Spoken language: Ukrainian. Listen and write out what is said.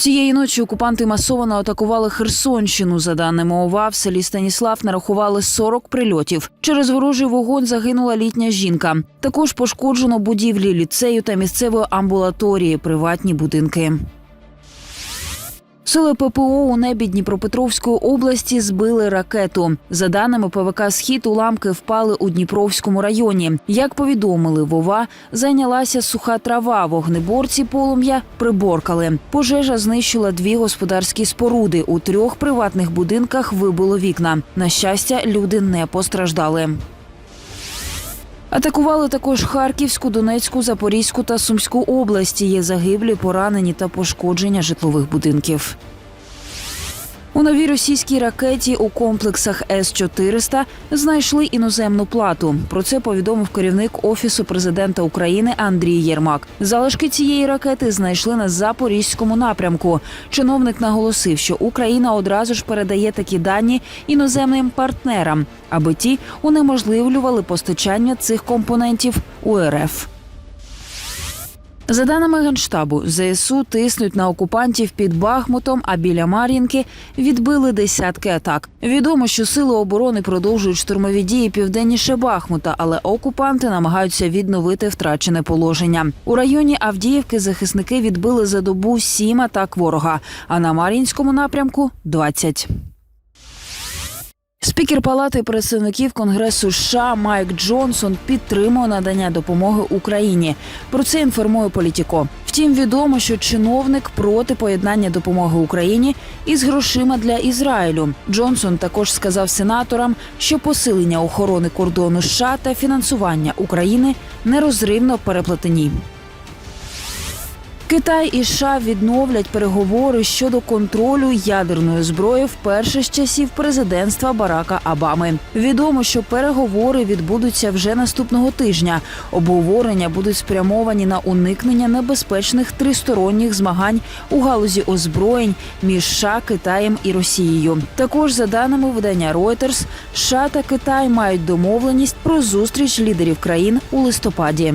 Цієї ночі окупанти масово атакували Херсонщину. За даними ОВА, в селі Станіслав нарахували 40 прильотів. Через ворожий вогонь загинула літня жінка. Також пошкоджено будівлі ліцею та місцевої амбулаторії, приватні будинки. Сили ППО у небі Дніпропетровської області збили ракету. За даними ПВК Схід, уламки впали у Дніпровському районі. Як повідомили Вова, зайнялася суха трава. Вогнеборці полум'я приборкали. Пожежа знищила дві господарські споруди. У трьох приватних будинках вибило вікна. На щастя, люди не постраждали. Атакували також Харківську, Донецьку, Запорізьку та Сумську області. Є загиблі, поранені та пошкодження житлових будинків. У новій російській ракеті у комплексах С-400 знайшли іноземну плату. Про це повідомив керівник офісу президента України Андрій Єрмак. Залишки цієї ракети знайшли на запорізькому напрямку. Чиновник наголосив, що Україна одразу ж передає такі дані іноземним партнерам, аби ті унеможливлювали постачання цих компонентів у РФ. За даними генштабу, ЗСУ тиснуть на окупантів під Бахмутом, а біля Мар'їнки відбили десятки атак. Відомо, що сили оборони продовжують штурмові дії південніше Бахмута, але окупанти намагаються відновити втрачене положення. У районі Авдіївки захисники відбили за добу сім атак ворога, а на Мар'їнському напрямку 20. Спікер Палати представників Конгресу США Майк Джонсон підтримує надання допомоги Україні. Про це інформує Політіко. Втім, відомо, що чиновник проти поєднання допомоги Україні із грошима для Ізраїлю. Джонсон також сказав сенаторам, що посилення охорони кордону США та фінансування України нерозривно переплетені. Китай і США відновлять переговори щодо контролю ядерної зброї вперше з часів президентства Барака Обами. Відомо, що переговори відбудуться вже наступного тижня. Обговорення будуть спрямовані на уникнення небезпечних тристоронніх змагань у галузі озброєнь між США, Китаєм і Росією. Також за даними видання Reuters, США та Китай мають домовленість про зустріч лідерів країн у листопаді.